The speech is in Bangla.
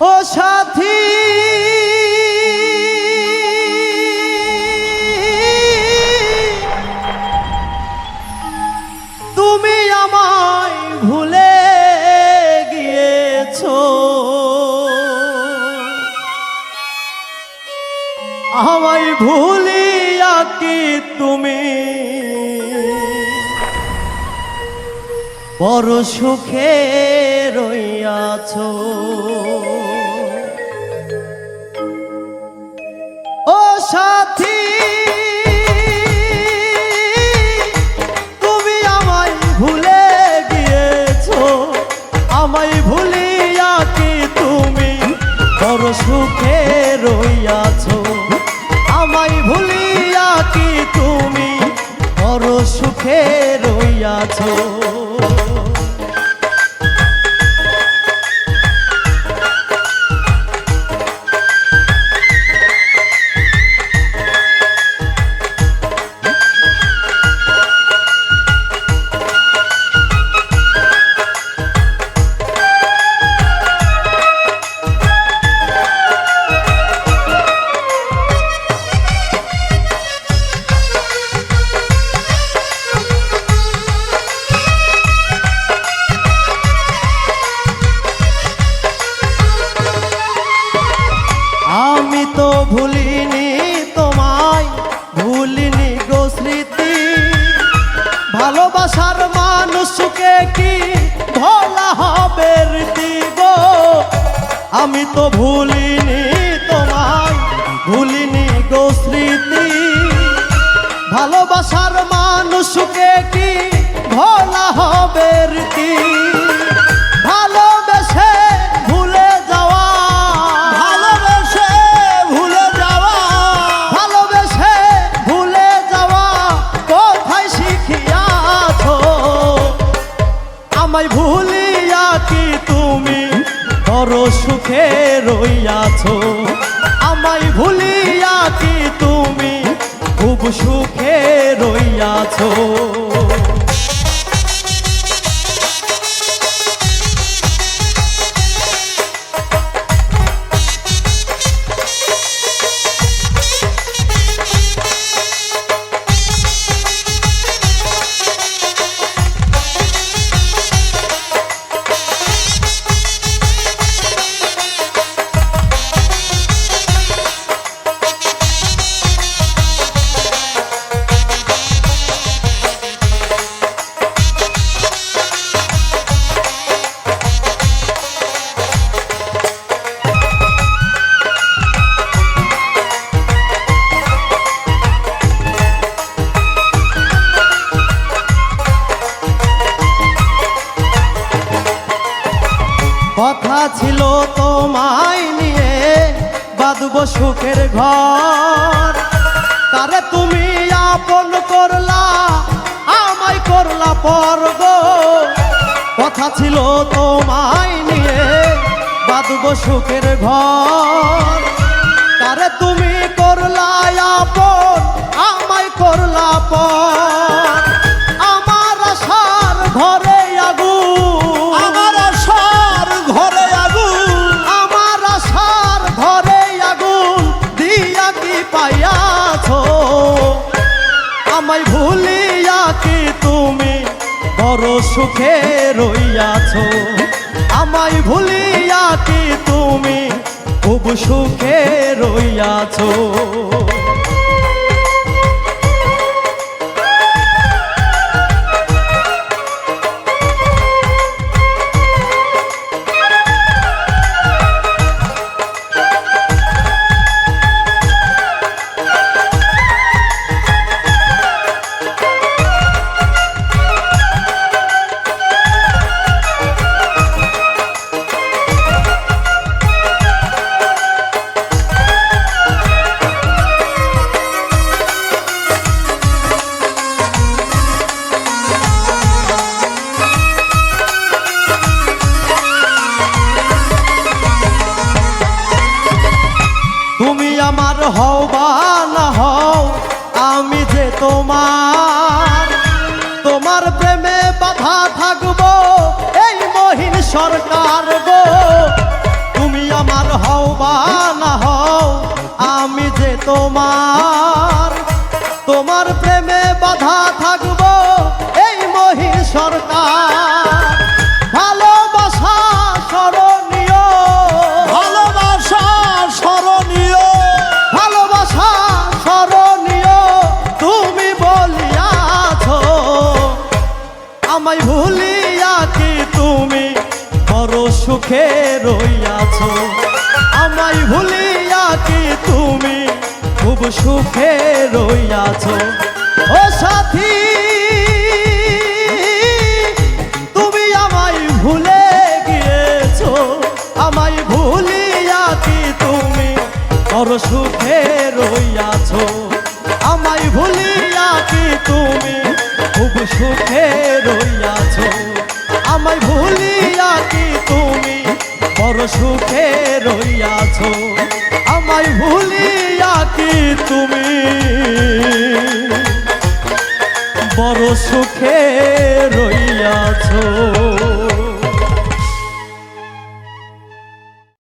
ও সাথী তুমি আমায় ভুলে গিয়েছো। আমায় ভুলিয়া কি তুমি? বড় সুখে রইয়াছ। আমায় ভুলিয়া কি তুমি? বড় সুখে রইয়াছ। আমায় ভুলিয়া কি তুমি? বড় সুখে রইয়াছো। আমি তো ভুলিনি তোমায় ভুলিনি গো স্মৃতি। ভালোবাসার মানুষকে কি সুখে রইয়াছ। আমায় ভুলিয়া কি তুমি? খুব সুখে রইয়াছ। কথা ছিল তোমায় নিয়ে। বাঁধব সুখের ঘর। তারে তুমি আপন করলা, আমায় করলা পর্ব। কথা ছিল তোমায় নিয়ে বাঁধব সুখের ঘর। তারে তুমি করলা আপন, আমায় করলা পর। কি তুমি বড় সুখে রইয়াছ। আমায় ভুলিয়া কি তুমি খুব সুখে রইয়াছ। তোমার। প্রেমে বাধা থাকব, এই মহিন সরকার গো। তুমি আমার হও বা না হও, আমি যে তোমার। তোমার প্রেমে বাধা থাকব, এই মহিন সরকার। সুখে রইয়াছ। আমায় ভুলিয়া কি তুমি খুব সুখে রইয়াছ। ও সাথী সুখে রইয়াছ আমায় ভুলিয়া কি তুমি? বড় সুখে রইয়াছো।